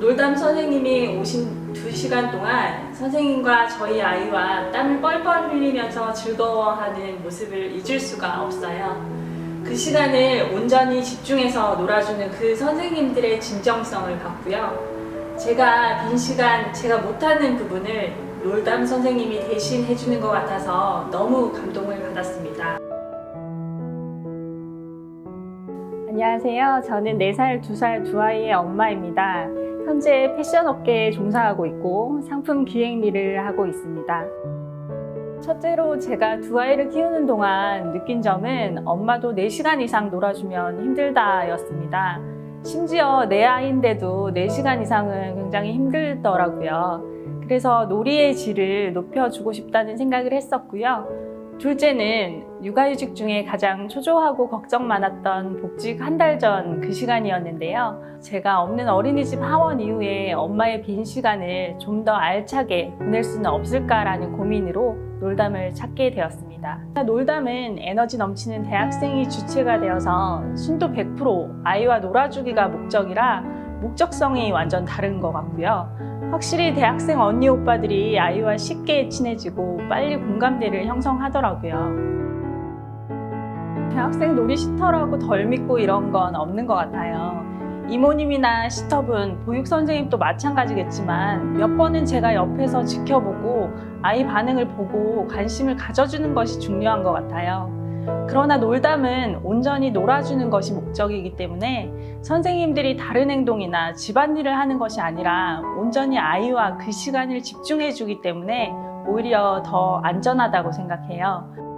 놀담 선생님이 오신 두 시간 동안 선생님과 저희 아이와 땀을 뻘뻘 흘리면서 즐거워하는 모습을 잊을 수가 없어요. 그 시간을 온전히 집중해서 놀아주는 그 선생님들의 진정성을 봤고요. 제가 빈 시간, 제가 못하는 부분을 놀담 선생님이 대신 해주는 것 같아서 너무 감동을 받았습니다. 안녕하세요. 저는 4살, 2살 두 아이의 엄마입니다. 현재 패션 업계에 종사하고 있고 상품 기획 일을 하고 있습니다. 첫째로 제가 두 아이를 키우는 동안 느낀 점은 엄마도 4시간 이상 놀아주면 힘들다였습니다. 심지어 내 아이인데도 4시간 이상은 굉장히 힘들더라고요. 그래서 놀이의 질을 높여주고 싶다는 생각을 했었고요. 둘째는 육아휴직 중에 가장 초조하고 걱정 많았던 복직 한 달 전 그 시간이었는데요. 제가 없는 어린이집 하원 이후에 엄마의 빈 시간을 좀 더 알차게 보낼 수는 없을까라는 고민으로 놀담을 찾게 되었습니다. 놀담은 에너지 넘치는 대학생이 주체가 되어서 순도 100% 아이와 놀아주기가 목적이라 목적성이 완전 다른 것 같고요. 확실히 대학생 언니 오빠들이 아이와 쉽게 친해지고 빨리 공감대를 형성하더라고요. 대학생 놀이 시터라고 덜 믿고 이런 건 없는 것 같아요. 이모님이나 시터분, 보육 선생님도 마찬가지겠지만 몇 번은 제가 옆에서 지켜보고 아이 반응을 보고 관심을 가져주는 것이 중요한 것 같아요. 그러나 놀담은 온전히 놀아주는 것이 목적이기 때문에 선생님들이 다른 행동이나 집안일을 하는 것이 아니라 온전히 아이와 그 시간을 집중해 주기 때문에 오히려 더 안전하다고 생각해요.